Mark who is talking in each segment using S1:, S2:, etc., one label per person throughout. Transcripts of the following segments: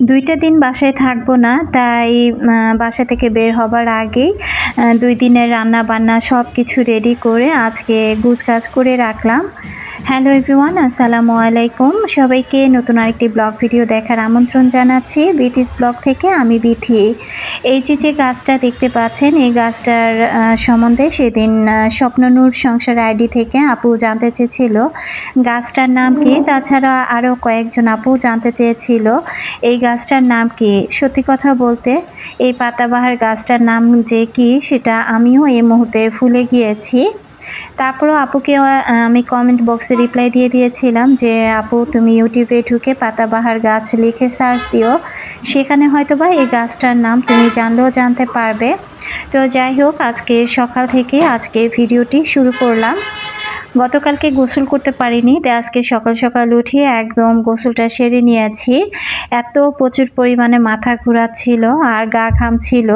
S1: দুইটা দিন বাসায় থাকব না, তাই বাসা থেকে বের হবার আগেই দুই দিনের রান্না বান্না সব কিছু রেডি করে আজকে গুছগাছ করে রাখলাম। হ্যালো এভরিওয়ান আসসালামু আলাইকুম সবাইকে নতুন আরেকটি ব্লগ ভিডিও দেখার আমন্ত্রণ জানাচ্ছি বিথিস ব্লগ থেকে। আমি বিথি এই যে যে গাছটা দেখতে পাচ্ছেন, এই গাছটার সম্বন্ধে সেদিন স্বপ্ননূর সংসার আইডি থেকে আপু জানতে চেয়েছিল। গাছটার নাম কি? তাছাড়া আরও কয়েকজন আপু জানতে চেয়েছিল। এই গাছটার নাম কি? সত্যি কথা বলতে, এই পাতাবাহার গাছটার নাম যে কি, সেটা আমিও এই মুহূর্তে ফুলে গিয়েছি। তারপরও আপুকে আমি কমেন্ট বক্সে রিপ্লাই দিয়ে দিয়েছিলাম যে, আপু, তুমি ইউটিউবে ঢুকে পাতাবাহার গাছ লিখে সার্চ দিও। সেখানে হয়তো বা এই গাছটার নাম তুমি জানলেও জানতে পারবে। তো যাই হোক, আজকে সকাল থেকে আজকে ভিডিওটি শুরু করলাম। গতকালকে গোসল করতে পারিনি, তাই আজকে সকাল সকাল উঠিয়ে একদম গোসলটা সেরে নিয়েছি। এত প্রচুর পরিমাণে মাথা ঘোরাচ্ছিল আর গা ঘামছিল।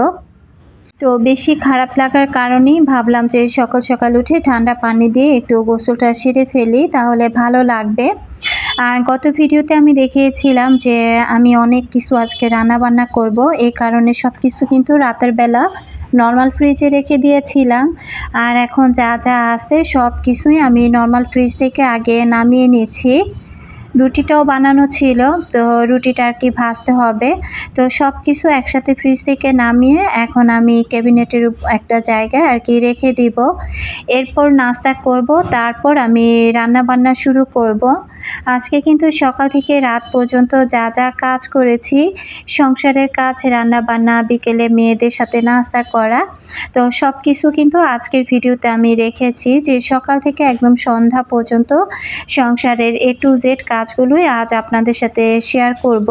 S1: তো বেশি খারাপ লাগার কারণেই ভাবলাম যে সকাল সকাল উঠে ঠান্ডা পানি দিয়ে একটু গোসলটা সেরে ফেলি, তাহলে ভালো লাগবে। আর গত ভিডিওতে আমি দেখিয়েছিলাম যে আমি অনেক কিছু আজকে রান্না বান্না করব। এই কারণে সব কিছু কিন্তু রাতের বেলা নর্মাল ফ্রিজে রেখে দিয়েছিলাম। আর এখন যা যা আছে সব কিছুই আমি নর্মাল ফ্রিজ থেকে আগে নামিয়ে নিয়েছি। রুটিটাও বানানো ছিল, তো রুটিটা আর কি ভাজতে হবে। তো সব কিছু একসাথে ফ্রিজ থেকে নামিয়ে এখন আমি ক্যাবিনেটের একটা জায়গায় আর কি রেখে দিব। এরপর নাস্তা করব, তারপর আমি রান্না বান্না শুরু করব। আজকে কিন্তু সকাল থেকে রাত পর্যন্ত যা যা কাজ করেছি, সংসারের কাজ রান্না বান্না বিকেলে মেয়েদের সাথে নাস্তা করা, তো সব কিছু কিন্তু আজকের ভিডিওতে আমি রেখেছি যে সকাল থেকে একদম সন্ধ্যা পর্যন্ত সংসারের এ টু জেড কাজগুলোই আজ আপনাদের সাথে শেয়ার করব।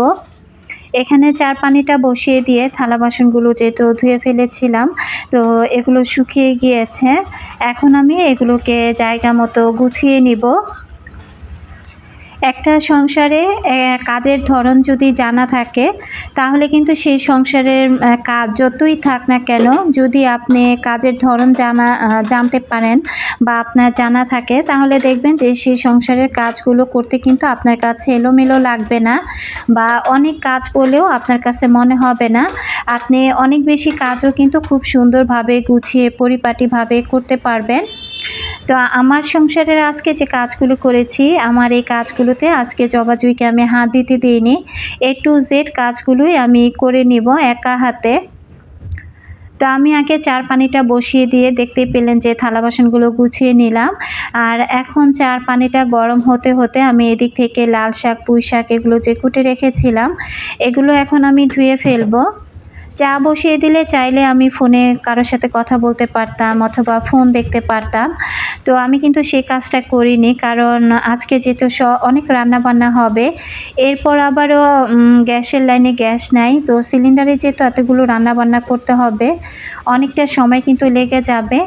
S1: এখানে চার পানিটা বসিয়ে দিয়ে থালা বাসনগুলো যেহেতু ধুয়ে ফেলেছিলাম, তো এগুলো শুকিয়ে গিয়েছে। এখন আমি এগুলোকে জায়গা মতো গুছিয়ে নিব। একটা সংসারে কাজের ধরন যদি জানা থাকে, তাহলে কিন্তু সেই সংসারের কাজ যতই থাক না কেন, যদি আপনি কাজের ধরন জানা জানতে পারেন বা আপনার জানা থাকে, তাহলে দেখবেন যে সেই সংসারের কাজগুলো করতে কিন্তু আপনার কাছে এলোমেলো লাগবে না বা অনেক কাজ বলেও আপনার কাছে মনে হবে না। আপনি অনেক বেশি কাজও কিন্তু খুব সুন্দরভাবে গুছিয়ে, পরিপাটিভাবে করতে পারবেন। তো আমার সংসারের আজকে যে কাজগুলো করেছি, আমার এই কাজগুলোতে আজকে জবাজুইকে আমি হাত দিতে দিইনি। এ টু জেড কাজগুলোই আমি করে নিব একা হাতে। তো আমি আগে চার পানিটা বসিয়ে দিয়ে দেখতে পেলেন যে থালা বাসনগুলো গুছিয়ে নিলাম। আর এখন চার পানিটা গরম হতে হতে আমি এদিক থেকে লাল শাক, পুঁই শাক এগুলো যে কুটে রেখেছিলাম, এগুলো এখন আমি ধুয়ে ফেলব। চা বসিয়ে দিলে চাইলে আমি ফোনে কারোর সাথে কথা বলতে পারতাম অথবা ফোন দেখতে পারতাম। তো আমি কিন্তু সেই কাজটা করিনি কারণ আজকে যেহেতু স, অনেক রান্না বান্না হবে, এরপর আবারও গ্যাসের লাইনে গ্যাস নাই। তো সিলিন্ডারে যেহেতু এতগুলো রান্না বান্না করতে হবে, অনেকটা সময় কিন্তু লেগে যাবে।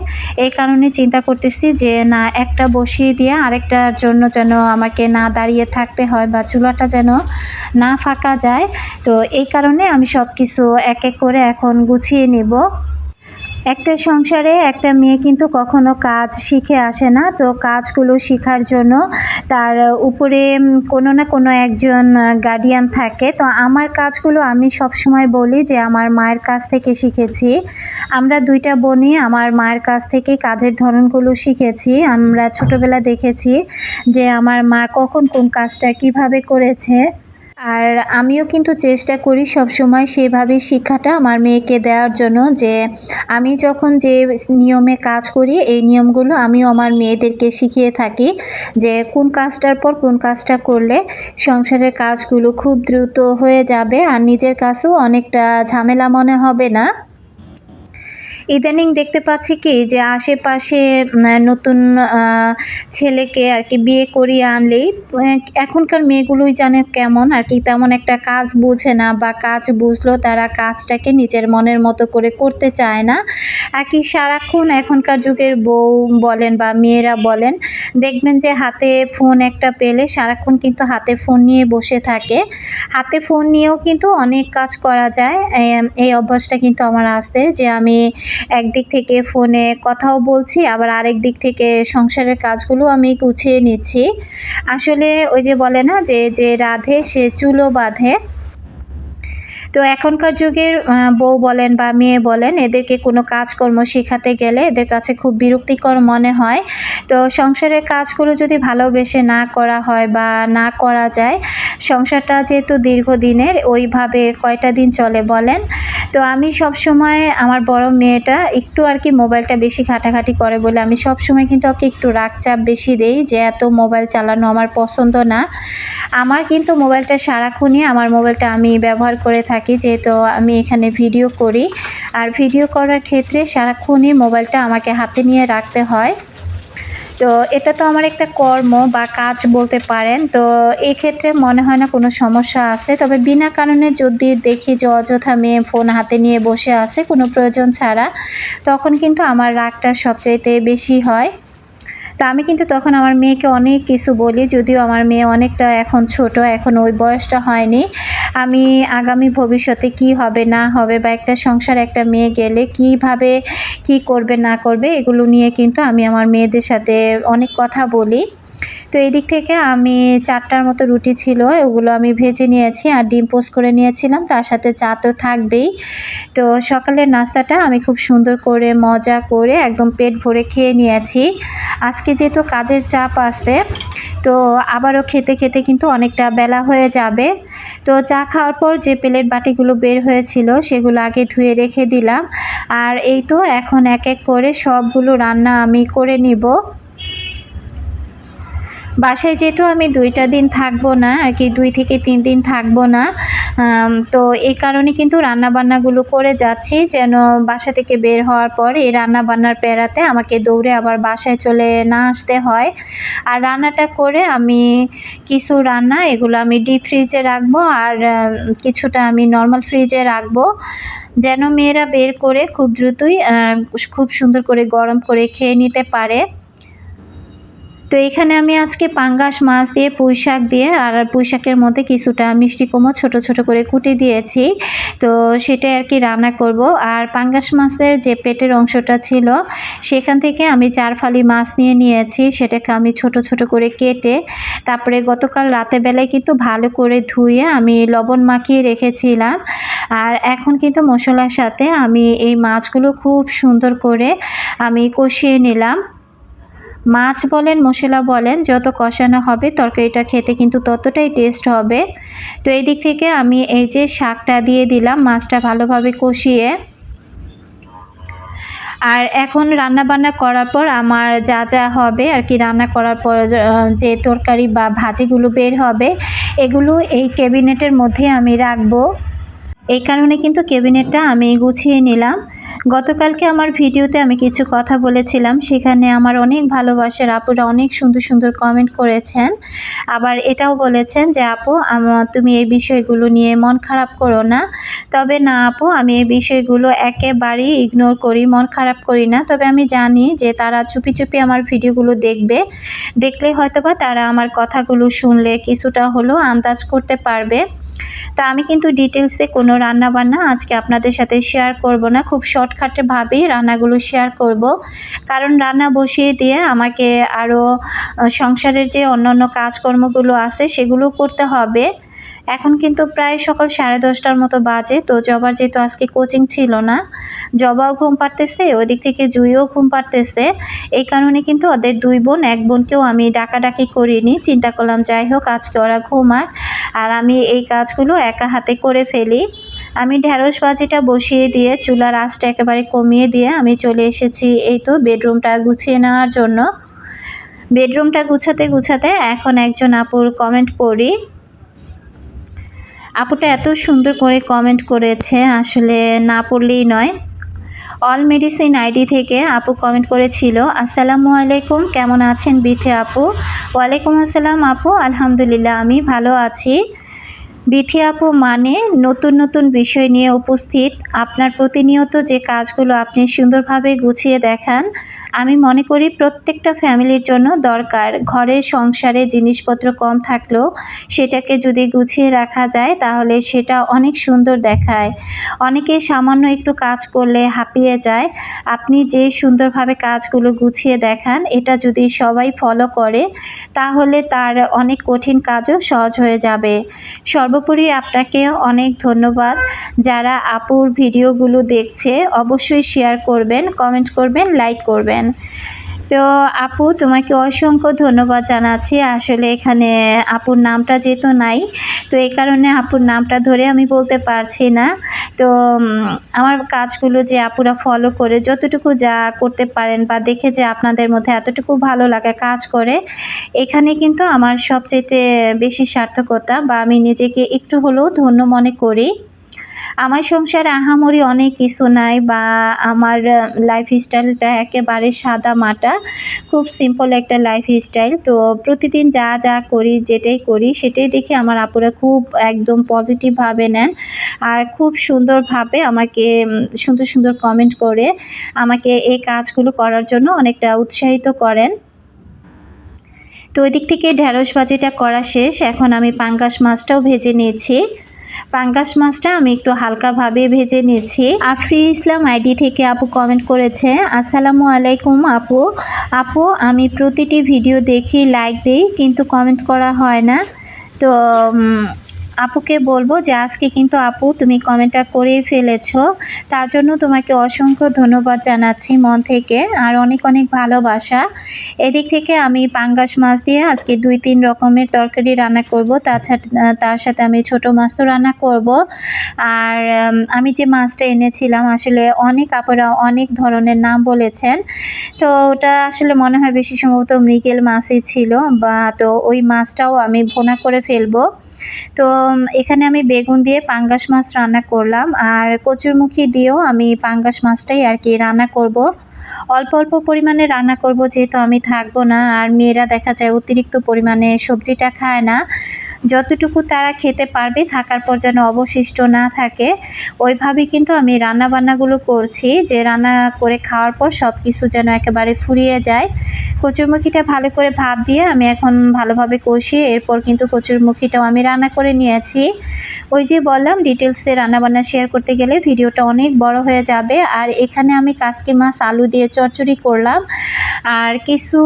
S1: এই কারণে চিন্তা করতেছি যে, না, একটা বসিয়ে দিয়ে আরেকটার জন্য যেন আমাকে না দাঁড়িয়ে থাকতে হয় বা চুলাটা যেন না ফাঁকা যায়। তো এই কারণে আমি সব কিছু এক এক করে এখন গুছিয়ে নেব। একটা সংসারে একটা মেয়ে কিন্তু কখনো কাজ শিখে আসে না, তো কাজগুলো শেখার জন্য তার উপরে কোনো না কোনো একজন গার্ডিয়ান থাকে। তো আমার কাজগুলো আমি সবসময় বলি যে আমার মায়ের কাছ থেকে শিখেছি। আমরা দুইটা বোনই, আমার মায়ের কাছ থেকে কাজের ধরনগুলো শিখেছি। আমরা ছোটবেলা দেখেছি যে আমার মা কখন কোন কাজটা কীভাবে করেছে। আর আমিও কিন্তু চেষ্টা করি সবসময় সেভাবে শিক্ষাটা আমার মেয়েকে দেওয়ার জন্য যে আমি যখন যে নিয়মে কাজ করি, এই নিয়মগুলো আমিও আমার মেয়েদেরকে শিখিয়ে থাকি যে কোন কাজটার পর কোন কাজটা করলে সংসারের কাজগুলো খুব দ্রুত হয়ে যাবে আর নিজের কাছেও অনেকটা ঝামেলা মনে হবে না। ইদানিং দেখতে পাচ্ছি কি যে আশেপাশে নতুন ছেলেকে আর কি বিয়ে করিয়ে আনলেই এখনকার মেয়েগুলোই জানে কেমন আর কি তেমন একটা কাজ বোঝে না বা কাজ বুঝলেও তারা কাজটাকে নিজের মনের মতো করে করতে চায় না। আর কি সারাক্ষণ এখনকার যুগের বউ বলেন বা মেয়েরা বলেন, দেখবেন যে হাতে ফোন একটা পেলে সারাক্ষণ কিন্তু হাতে ফোন নিয়ে বসে থাকে। হাতে ফোন নিয়েও কিন্তু অনেক কাজ করা যায়। এই অভ্যাসটা কিন্তু আমার আছে যে আমি একদিক থেকে ফোনে কথাও বলছি, আবার আরেক দিক থেকে সংসারের কাজগুলো আমি গুছিয়ে নিচ্ছি। আসলে ওই যে বলে না যে যে রাধে সে চুলো বাঁধে। তো এখনকার যুগের বউ বলেন বা মেয়ে বলেন, এদেরকে কোনো কাজকর্ম শেখাতে গেলে এদের কাছে খুব বিরক্তিকর মনে হয়। তো সংসারের কাজগুলো যদি ভালোবেসে না করা হয় বা না করা যায়, সংসারটা যেহেতু দীর্ঘদিনের, ওইভাবে কয়টা দিন চলে বলেন? তো আমি সব সময় আমার বড় মেয়েটা একটু আর কি মোবাইলটা বেশি ঘাটাঘাটি করে বলে আমি সব সময় কিন্তু ওকে একটু রাগচাপ বেশি দেই যে এত মোবাইল চালানো আমার পছন্দ না। আমার কিন্তু মোবাইলটা সারাক্ষণই, আমার মোবাইলটা আমি ব্যবহার করে থাকি। যেহেতু আমি এখানে ভিডিও করি। আর ভিডিও করার ক্ষেত্রে সারাক্ষণই মোবাইলটা আমাকে হাতে নিয়ে রাখতে হয়। তো এটা তো আমার একটা কর্ম বা কাজ বলতে পারেন। তো এই ক্ষেত্রে মনে হয় না কোনো সমস্যা আছে। তবে বিনা কারণে যদি দেখি যে অযথা মেয়ে ফোন হাতে নিয়ে বসে আছে, কোনো প্রয়োজন ছাড়া, তখন কিন্তু আমার রাগটা সবচাইতে বেশি হয়। তা আমি কিন্তু তখন আমার মেয়েকে অনেক কিছু বলি, যদিও আমার মেয়ে অনেকটা এখন ছোট, এখন ওই বয়সটা হয়নি। আমি আগামী ভবিষ্যতে কি হবে, না হবে বা একটা সংসার একটা মেয়ে গেলে কীভাবে কি করবে, না করবে, এগুলো নিয়ে কিন্তু আমি আমার মেয়েদের সাথে অনেক কথা বলি। তো এই দিক থেকে আমি চারটার মতো রুটি ছিল, ওগুলো আমি ভেজে নিয়েছি আর ডিম পোস্ট করে নিয়েছিলাম। তার সাথে চা তো থাকবেই। তো সকালের নাস্তাটা আমি খুব সুন্দর করে, মজা করে একদম পেট ভরে খেয়ে নিয়েছি। আজকে যেহেতু কাজের চাপ আছে, তো আবারও খেতে খেতে কিন্তু অনেকটা বেলা হয়ে যাবে। তো চা খাওয়ার পর যে প্লেট বাটিগুলো বের হয়েছিল, সেগুলো আগে ধুয়ে রেখে দিলাম। আর এই তো এখন এক এক করে সবগুলো রান্না আমি করে নিব। বাসায় যেহেতু আমি দুইটা দিন থাকব না, আর কি দুই থেকে তিন দিন থাকব না তো এই কারণে কিন্তু রান্নাবান্নাগুলো করে যাচ্ছি, যেন বাসা থেকে বের হওয়ার পর এই রান্নাবান্নার পেরাতে আমাকে দৌড়ে আবার বাসায় চলে না আসতে হয়। আর রান্নাটা করে আমি কিছু রান্না, এগুলো আমি ডিপ ফ্রিজে রাখব, আর কিছুটা আমি নর্মাল ফ্রিজে রাখব, যেন মেয়েরা বের করে খুব দ্রুতই খুব সুন্দর করে গরম করে খেয়ে নিতে পারে। তো এখানে আমি আজকে পাঙ্গাস মাছ দিয়ে, পুঁই শাক দিয়ে আর পুঁই শাকের মধ্যে কিছুটা মিষ্টি কুমড়ো ছোট ছোট করে কুটে দিয়েছি। তো সেটাই আর কি রান্না করব। আর পাঙ্গাস মাছের যে পেটের অংশটা ছিল, সেখান থেকে আমি চার ফালি মাছ নিয়ে নিয়েছি। সেটাকে আমি ছোট ছোট করে কেটে, তারপরে গতকাল রাতে বেলায় কিন্তু ভালো করে ধুয়ে আমি লবণ মাখিয়ে রেখেছিলাম। আর এখন কিন্তু মশলার সাথে আমি এই মাছগুলো খুব সুন্দর করে আমি কষিয়ে নিলাম। মাছ বলেন, মশলা বলেন, যত কষানো হবে তরকারিটা খেতে কিন্তু ততটাই টেস্ট হবে। তো এই দিক থেকে আমি এই যে শাকটা দিয়ে দিলাম মাছটা ভালোভাবে কষিয়ে। আর এখন রান্না বান্না করার পর আমার যা যা হবে আর কি রান্না করার পর যে তরকারি বা ভাজিগুলো বের হবে, এগুলো এই ক্যাবিনেটের মধ্যে আমি রাখব। এই কারণে কিন্তু ক্যাবিনেটটা আমি গুছিয়ে নিলাম। গতকালকে আমার ভিডিওতে আমি কিছু কথা বলেছিলাম, সেখানে আমার অনেক ভালোবাসার আপুরা অনেক সুন্দর সুন্দর কমেন্ট করেছেন। আবার এটাও বলেছেন যে, আপু তুমি এই বিষয়গুলো নিয়ে মন খারাপ করো না। তবে না, আপু, আমি এই বিষয়গুলো একেবারেই ইগনোর করি, মন খারাপ করি না। তবে আমি জানি যে, তারা চুপি চুপি আমার ভিডিওগুলো দেখবে। দেখলে হয়তোবা তারা আমার কথাগুলো শুনলে কিছুটা হলেও আন্দাজ করতে পারবে। তা আমি কিন্তু ডিটেলসে কোনো রান্না বান্না আজকে আপনাদের সাথে শেয়ার করব না। খুব শর্টকাটভাবেই রান্নাগুলো শেয়ার করব। কারণ রান্না বসিয়ে দিয়ে আমাকে আরও সংসারের যে অন্যান্য কাজকর্মগুলো আছে সেগুলো করতে হবে। এখন কিন্তু প্রায় সকাল সাড়ে দশটার মতো বাজে। তো জবার যেহেতু আজকে কোচিং ছিল না, জবাও ঘুম পাড়তেছে, ওদিক থেকে জুইও ঘুম পাড়তেছে। এই কারণে কিন্তু ওদের দুই বোন, এক বোনকেও আমি ডাকাডাকি করিনি। চিন্তা করলাম, যাই হোক, আজকে ওরা ঘুমাক। আর আমি এই কাজগুলো একা হাতে করে ফেলি। আমি ঢ্যাঁড়স ভাজিটা বসিয়ে দিয়ে, চুলার আঁচটা একেবারে কমিয়ে দিয়ে আমি চলে এসেছি এই তো বেডরুমটা গুছিয়ে নেওয়ার জন্য। বেডরুমটা গুছাতে গুছাতে এখন একজন আপুর কমেন্ট পড়ি। আপুটা এত সুন্দর করে কমেন্ট করেছে, আসলে না পড়লেই নয়। অল মেডিসিন আইডি থেকে আপু কমেন্ট করেছিল, আসসালামু আলাইকুম, কেমন আছেন বিথে আপু? ওয়ালাইকুম আসসালাম আপু, আলহামদুলিল্লাহ, আমি ভালো আছি। বিথি আপু মানে নতুন নতুন বিষয় নিয়ে উপস্থিত। আপনার প্রতিনিয়ত যে কাজগুলো আপনি সুন্দরভাবে গুছিয়ে দেখান, আমি মনে করি প্রত্যেকটা ফ্যামিলির জন্য দরকার। ঘরে, সংসারে জিনিসপত্র কম থাকলেও সেটাকে যদি গুছিয়ে রাখা যায়, তাহলে সেটা অনেক সুন্দর দেখায়। অনেকে সামান্য একটু কাজ করলে হাঁপিয়ে যায়। আপনি যে সুন্দরভাবে কাজগুলো গুছিয়ে দেখান, এটা যদি সবাই ফলো করে, তাহলে তার অনেক কঠিন কাজও সহজ হয়ে যাবে। সর্ব সর্বোপরি আপনাকে অনেক ধন্যবাদ। যারা আপুর ভিডিওগুলো দেখছে, অবশ্যই শেয়ার করবেন কমেন্ট করবেন লাইক করবেন। তো আপু, তোমাকে অসংখ্য ধন্যবাদ জানাচ্ছি। আসলে এখানে আপুর নামটা যেহেতু নাই, তো এই কারণে আপুর নামটা ধরে আমি বলতে পারছি না। তো আমার কাজগুলো যে আপুরা ফলো করে, যতটুকু যা করতে পারেন বা দেখে যে আপনাদের মধ্যে এতটুকু ভালো লাগে কাজ করে, এখানে কিন্তু আমার সবচেয়ে বেশি সার্থকতা বা আমি নিজেকে একটু হলেও ধন্য মনে করি। আমার সংসারে আহামরি অনেক কিছু নাই বা আমার লাইফ স্টাইলটা একেবারে সাদা মাটা, খুব সিম্পল একটা লাইফ স্টাইল তো প্রতিদিন যা যা করি, যেটাই করি, সেটাই দেখে আমার আপুরা খুব একদম পজিটিভভাবে নেন। আর খুব সুন্দরভাবে আমাকে সুন্দর সুন্দর কমেন্ট করে আমাকে এই কাজগুলো করার জন্য অনেকটা উৎসাহিত করেন। তো ওই দিক থেকে ঢ্যাঁড়স ভাজিটা করা শেষ। এখন আমি পাঙ্গাস মাছটাও ভেজে নিয়েছি। পাঙ্গাস মাছটা আমি একটু হালকাভাবে ভেজে নিয়েছি আফরি ইসলাম আইডি থেকে আপু কমেন্ট করেছে, আসসালামু আলাইকুম আপু। আপু, আমি প্রতিটি ভিডিও দেখি লাইক দিই, কিন্তু কমেন্ট করা হয় না। তো আপুকে বলব যে আজকে কিন্তু আপু তুমি কমেন্টটা করেই ফেলেছো। তার জন্য তোমাকে অসংখ্য ধন্যবাদ জানাচ্ছি মন থেকে আর অনেক অনেক ভালোবাসা। এদিক থেকে আমি পাঙ্গাস মাছ দিয়ে আজকে দুই তিন রকমের তরকারি রান্না করব তাছাড়া তার সাথে আমি ছোট মাছও রান্না করব। আর আমি যে মাছটা এনেছিলাম আসলে অনেক আপুরা অনেক ধরনের নাম বলেছেন। তো ওটা আসলে মনে হয় বেশি সম্ভবত মৃগেল মাছই ছিল বা তো ওই মাছটাও আমি ভোনা করে ফেলব। তো এখানে আমি বেগুন দিয়ে পাঙ্গাস মাছ রান্না করলাম। আর কচুরমুখী দিয়েও আমি পাঙ্গাস মাছটাই আর কি রান্না করব। অল্প অল্প পরিমাণে রান্না করব, যেহেতু আমি থাকব না। আর মেয়েরা দেখা যায় অতিরিক্ত পরিমাণে সবজিটা খায় না। যতটুকু তারা খেতে পারবে, থাকার পর যেন অবশিষ্ট না থাকে ওইভাবে কিন্তু আমি রান্না বান্নাগুলো করছি। যে রান্না করে খাওয়ার পর সব কিছু যেন একেবারে ফুরিয়ে যায়। কচুরমুখিটা ভালো করে ভাপ দিয়ে আমি এখন ভালোভাবে কষিয়ে এরপর কিন্তু কচুরমুখিটাও আমি রান্না করে নিয়েছি। ওই যে বললাম ডিটেলসে রান্নাবান্না শেয়ার করতে গেলে ভিডিওটা অনেক বড় হয়ে যাবে। আর এখানে আমি কাসকি মাছ আলু দিয়ে চচ্চড়ি করলাম। আর কিছু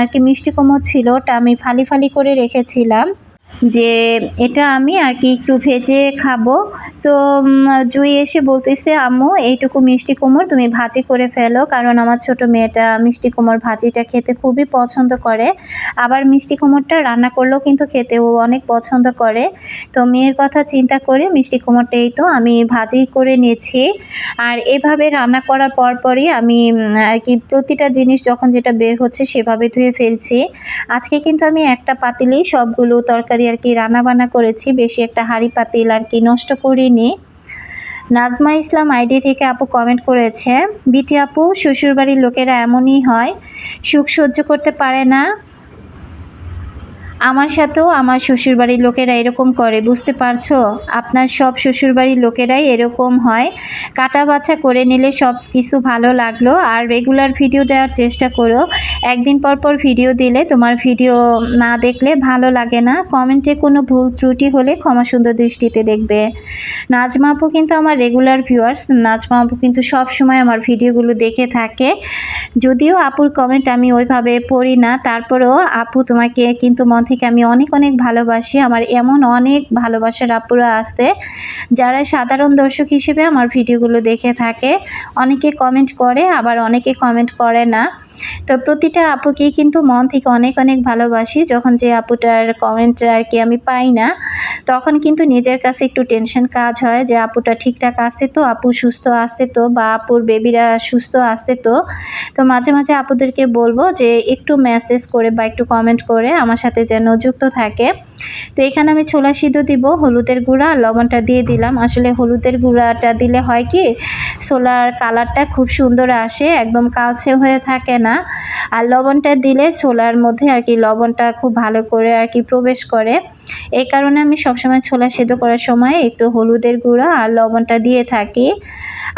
S1: আর কি মিষ্টি কুমড়ো ছিল ওটা আমি ফালি ফালি করে রেখেছিলাম। যে এটা আমি আর কি একটু ভেজে খাব। তো জুই এসে বলতেছে, আম্মু, এইটুকু মিষ্টি কুমড় তুমি ভাজি করে ফেলো, কারণ আমার ছোট মেয়েটা মিষ্টি কুমড় ভাজিটা খেতে খুবই পছন্দ করে। আবার মিষ্টি কুমড়টা রান্না করলেও কিন্তু খেতেও অনেক পছন্দ করে। তো মেয়ের কথা চিন্তা করে মিষ্টি কুমড়টাই তো আমি ভাজি করে নিয়েছি। আর এভাবে রান্না করার পরপরই আমি আর কি প্রতিটা জিনিস যখন যেটা বের হচ্ছে সেভাবে ধুয়ে ফেলছি। আজকে কিন্তু আমি একটা পাতিলেই সবগুলো তরকারি আর কি রান্নাবান্না করেছি, বেশি একটা হাঁড়ি পাতিল আর কি নষ্ট করিনি। নাজমা ইসলাম আইডি থেকে আপু কমেন্ট করেছে, বিথি আপু, শ্বশুরবাড়ির লোকেরা এমনই হয়, সুখ সহ্য করতে পারে না আমার সাথেও আমার শ্বশুরবাড়ির লোকেরা এরকম করে, বুঝতে পারছ? আপনার সব শ্বশুরবাড়ির লোকেরাই এরকম হয়। কাটা বাছা করে নিলে সব কিছু ভালো লাগল। আর রেগুলার ভিডিও দেওয়ার চেষ্টা করো। একদিন পর পর ভিডিও দিলে তোমার ভিডিও না দেখলে ভালো লাগে না। কমেন্টে কোনো ভুল ত্রুটি হলে ক্ষমা সুন্দর দৃষ্টিতে দেখবে। নাজমা আপু কিন্তু আমার রেগুলার ভিউয়ার্স নাজমা আপু কিন্তু সব সময় আমার ভিডিওগুলো দেখে থাকে। যদিও আপুর কমেন্ট আমি ওইভাবে পড়ি না। তারপরেও আপু তোমাকে কিন্তু মন থেকে আমি অনেক অনেক ভালোবাসি। আমার এমন অনেক ভালোবাসার আপুরা আছে, যারা সাধারণ দর্শক হিসেবে আমার ভিডিওগুলো দেখে থাকে। অনেকে কমেন্ট করে, আবার অনেকে কমেন্ট করে না। তো প্রতিটা আপুকেই কিন্তু মন থেকে অনেক অনেক ভালোবাসি। যখন যে আপুটার কমেন্ট আর কি আমি পাই না তখন কিন্তু নিজের কাছে একটু টেনশন কাজ হয় যে, আপুটা ঠিকঠাক আসছে তো? আপু সুস্থ আসছে তো? বা আপুর বেবিরা সুস্থ আসছে তো? তো মাঝে মাঝে আপুদেরকে বলব যে, একটু মেসেজ করে বা একটু কমেন্ট করে আমার সাথে যেন যুক্ত থাকে। তো এখানে আমি ছোলা সিদ্ধ দিব, হলুদের গুঁড়া লবণটা দিয়ে দিলাম। আসলে হলুদের গুঁড়াটা দিলে হয় কি, ছোলার কালারটা খুব সুন্দর আসে, একদম কালচে হয়ে থাকে না। আর লবণটা দিলে ছোলার মধ্যে আর কি লবণটা খুব ভালো করে আর কি প্রবেশ করে। এই কারণে আমি সবসময় ছোলা সিদ্ধ করার সময় একটু হলুদের গুঁড়া আর লবণটা দিয়ে থাকি।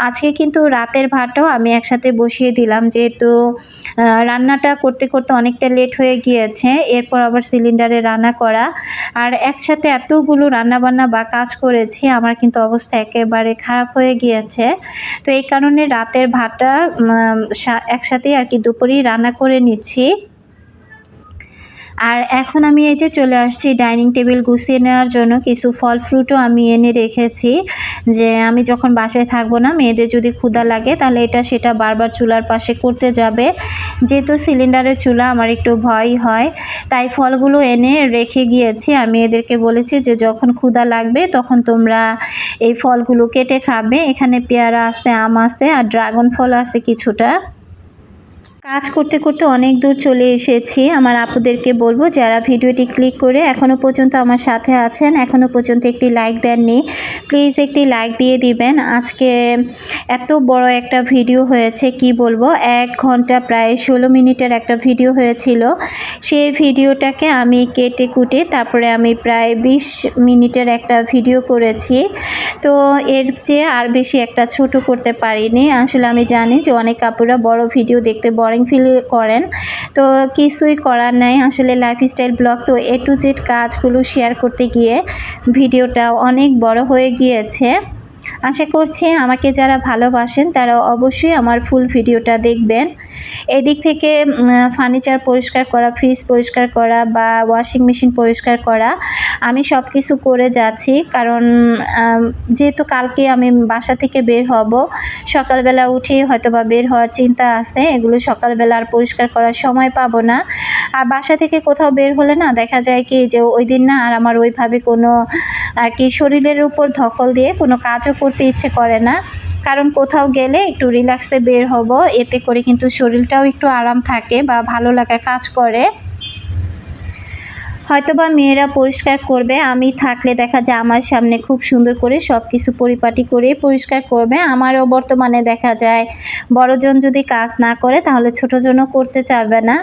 S1: আজকে কিন্তু রাতের ভাতটাও আমি একসাথে বসিয়ে দিলাম, যেহেতু রান্নাটা করতে করতে অনেকটা লেট হয়ে গিয়েছে, এরপর আবার সিলিন্ডারে রান্না করা। আর একসাথে এতগুলো রান্নাবান্না বা কাজ করেছি, আমার কিন্তু অবস্থা একেবারে খারাপ হয়ে গিয়েছে। তো এই কারণে রাতের ভাতটা একসাথেই আর কি দুপুরেই রান্না করে নিচ্ছি। আর এখন আমি এই যে চলে আসছি ডাইনিং টেবিল গুছিয়ে নেওয়ার জন্য কিছু ফল ফ্রুটও আমি এনে রেখেছি যে আমি যখন বাসায় থাকব না, মেয়েদের যদি ক্ষুধা লাগে তাহলে এটা সেটা বারবার চুলার পাশে করতে যাবে। যেহেতু সিলিন্ডারের চুলা আমার একটু ভয় হয়, তাই ফলগুলো এনে রেখে গিয়েছি। আমি এদেরকে বলেছি যে যখন ক্ষুধা লাগবে তখন তোমরা এই ফলগুলো কেটে খাবে। এখানে পেয়ারা আছে, আম আছে আর ড্রাগন ফল আছে কিছুটা। কাজ করতে করতে অনেক দূর চলে এসেছি। আমার আপুদেরকে বলব, যারা ভিডিওটি ক্লিক করে এখনও পর্যন্ত আমার সাথে আছেন এখনও পর্যন্ত একটি লাইক দেননি প্লিজ একটি লাইক দিয়ে দিবেন। আজকে এত বড় একটা ভিডিও হয়েছে, কি বলব? এক ঘণ্টা প্রায় ষোলো মিনিটের একটা ভিডিও হয়েছিল। সেই ভিডিওটাকে আমি কেটে কুটে তারপরে আমি প্রায় বিশ মিনিটের একটা ভিডিও করেছি। তো এর চেয়ে আর বেশি একটা ছোট করতে পারিনি। আসলে আমি জানি যে অনেক কাপুরা বড় ভিডিও দেখতে বোরিং ফিল করেন। তো কিছুই করার নাই, আসলে লাইফস্টাইল ব্লগ তো এ টু জেড কাজগুলো শেয়ার করতে গিয়ে ভিডিওটা অনেক বড় হয়ে গিয়েছে। আশা করছি আমাকে যারা ভালোবাসেন তারা অবশ্যই আমার ফুল ভিডিওটা দেখবেন। এদিক থেকে ফার্নিচার পরিষ্কার করা ফ্রিজ পরিষ্কার করা বা ওয়াশিং মেশিন পরিষ্কার করা, আমি সব কিছু করে যাচ্ছি। কারণ যেহেতু কালকে আমি বাসা থেকে বের হব, সকালবেলা উঠে হয়তো বা বের হওয়ার চিন্তা আছে, এগুলো সকালবেলা আর পরিষ্কার করার সময় পাবো না। আর বাসা থেকে কোথাও বের হলে না দেখা যায় কি যে ওই দিন না আর আমার ওইভাবে কোনো আর কি শরীরের উপর ধকল দিয়ে কোনো কাজও করতে ইচ্ছে করে না। কারণ কোথাও গেলে একটু রিল্যাক্সে বের হব, এতে করে কিন্তু শরীরটাও একটু আরাম থাকে বা ভালো লাগা কাজ করে। হয়তোবা মেয়েরা পরিষ্কার করবে, আমি থাকলে দেখা যায় আমার সামনে খুব সুন্দর করে সব কিছু পরিপাটি করে পরিষ্কার করবে। আমারও বর্তমানে দেখা যায় বড়জন যদি কাজ না করে, তাহলে ছোটোজনও করতে চাইবে না।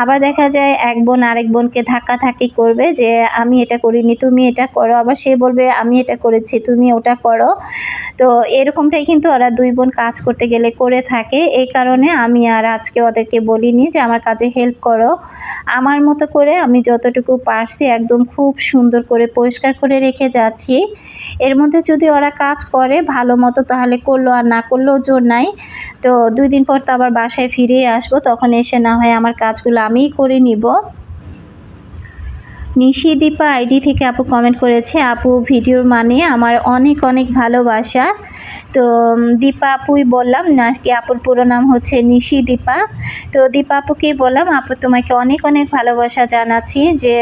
S1: আবার দেখা যায় এক বোন আরেক বোনকে ধাক্কাধাক্কি করবে যে, আমি এটা করিনি, তুমি এটা করো। আবার সে বলবে, আমি এটা করেছি, তুমি ওটা করো। তো এরকমটাই কিন্তু ওরা দুই বোন কাজ করতে গেলে করে থাকে। এই কারণে আমি আর আজকে ওদেরকে বলিনি যে আমার কাজে হেল্প করো। আমার মতো করে আমি যতটুকু পারছি একদম খুব সুন্দর করে পরিষ্কার করে রেখে যাচ্ছি। এর মধ্যে যদি ওরা কাজ করে, ভালো মতো তাহলে করল আর না করলেও জোর নাই। তো দুই দিন পর তো আবার বাসায় ফিরে আসব, তখন এসে না হয় আমার কাজগুলো আমিই করে নিব। নিশি দীপা আইডি থেকে আপু কমেন্ট করেছে, আপু, ভিডিওর মানে আমার অনেক অনেক ভালোবাসা। তো দীপা আপুই বললাম, নাকি আপুর পুরো নাম হচ্ছে নিশি দীপা তো, দীপা আপুকেই বললাম, আপু, তোমাকে অনেক অনেক ভালোবাসা জানাচ্ছি যে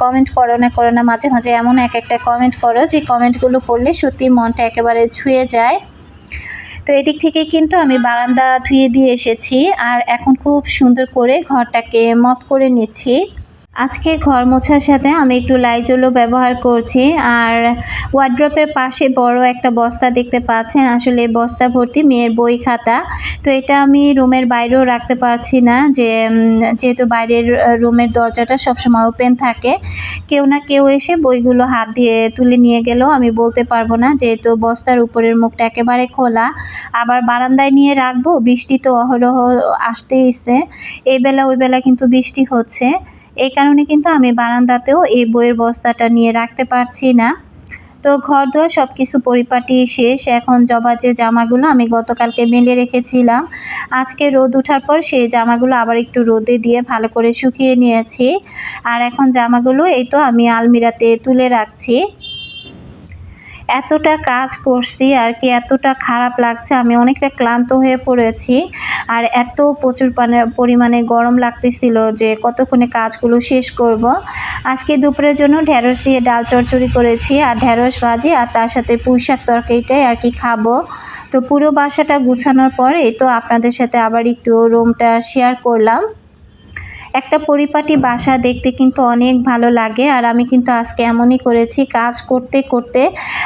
S1: কমেন্ট করো না করো না। মাঝে মাঝে এমন এক একটা কমেন্ট করো যে কমেন্টগুলো পড়লে সত্যি মনটা একেবারে ছুঁয়ে যায়। তো, এদিক থেকে কিন্তু আমি বারান্দা ধুয়ে দিয়ে এসেছি, আর এখন খুব সুন্দর করে ঘরটাকে মত করে নিচ্ছি। আজকে ঘর মোছার সাথে আমি একটু লাইজলও ব্যবহার করছি। আর ওয়ার্ড্রপের পাশে বড় একটা বস্তা দেখতে পাচ্ছেন। আসলে বস্তা ভর্তি মেয়ের বই খাতা। তো এটা আমি রুমের বাইরেও রাখতে পারছি না যে যেহেতু বাইরের রুমের দরজাটা সবসময় ওপেন থাকে। কেউ না কেউ এসে বইগুলো হাত দিয়ে তুলে নিয়ে গেলেও আমি বলতে পারব না। যেহেতু বস্তার উপরের মুখটা একেবারে খোলা, আবার বারান্দায় নিয়ে রাখব। বৃষ্টি তো অহরহ আসতে এসে এই বেলা ওই বেলা কিন্তু বৃষ্টি হচ্ছে। এই কারণে কিন্তু আমি বারান্দাতেও এই বইয়ের বস্তাটা নিয়ে রাখতে পারছি না। তো ঘর দোয়ার সব কিছু পরিপাটি শেষ। এখন জবা যে জামাগুলো আমি গতকালকে মেলে রেখেছিলাম। আজকে রোদ ওঠার পর সেই জামাগুলো আবার একটু রোদে দিয়ে ভালো করে শুকিয়ে নিয়েছি। আর এখন জামাগুলো এই তো আমি আলমিরাতে তুলে রাখছি। এতটা কাজ করছি আর কি, এতটা খারাপ লাগছে, আমি অনেকটা ক্লান্ত হয়ে পড়েছি। আর এত প্রচুর পরিমাণে গরম লাগতেছিল যে কতক্ষণে কাজগুলো শেষ করব। আজকে দুপুরের জন্য ঢেঁড়স দিয়ে ডাল চচ্চড়ি করেছি, আর ঢেঁড়স ভাজি আর তার সাথে পুঁইশাক তরকারিটাই আর কি খাব। তো পুরো বাসাটা গুছানোর পর তো আপনাদের সাথে আবার একটু রুমটা শেয়ার করলাম। একটা পরিপাটি বাসা দেখতে কিন্তু অনেক ভালো লাগে আর আমি কিন্তু আজকে এমনই করেছি, কাজ করতে করতে,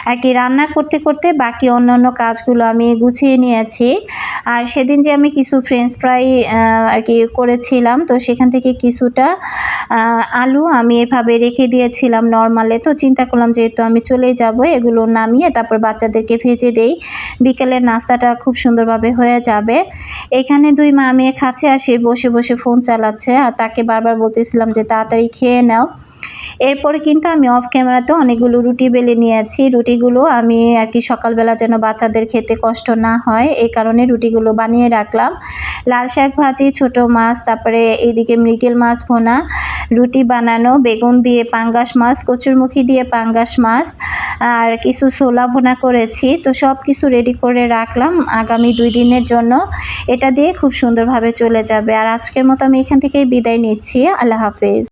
S1: আর কি রান্না করতে করতে বাকি অন্যান্য কাজগুলো আমি গুছিয়ে নিয়েছি। আর সেদিন যে আমি কিছু ফ্রেঞ্চ ফ্রাই আর কি করেছিলাম, তো সেখান থেকে কিছুটা আলু আমি এভাবে রেখে দিয়েছিলাম নর্মালে তো চিন্তা করলাম যেহেতু আমি চলে যাব, এগুলো নামিয়ে তারপর বাচ্চাদেরকে ভেজে দেই। বিকেলের নাস্তাটা খুব সুন্দরভাবে হয়ে যাবে। এখানে দুই মা মেয়ে খাচ্ছে আর সে বসে বসে ফোন চালাচ্ছে আর তাকে বারবার বলতেছিলাম যে তাড়াতাড়ি খেয়ে নাও। এরপরে কিন্তু আমি অফ ক্যামেরাতে অনেকগুলো রুটি বেলে নিয়েছি। রুটিগুলো আমি আর কি সকালবেলা যেন বাচ্চাদের খেতে কষ্ট না হয় এই কারণে রুটিগুলো বানিয়ে রাখলাম। লাল শাক ভাজি, ছোট মাছ, তারপরে এইদিকে মৃগেল মাছ ভোনা, রুটি বানানো, বেগুন দিয়ে পাঙ্গাস মাছ, কচুরমুখী দিয়ে পাঙ্গাস মাছ, আর কিছু ছোলা ভোনা করেছি। তো সব কিছু রেডি করে রাখলাম আগামী দুই দিনের জন্য। এটা দিয়ে খুব সুন্দরভাবে চলে যাবে। আর আজকের মতো আমি এখান থেকেই বিদায় নিচ্ছি। আল্লাহ হাফেজ।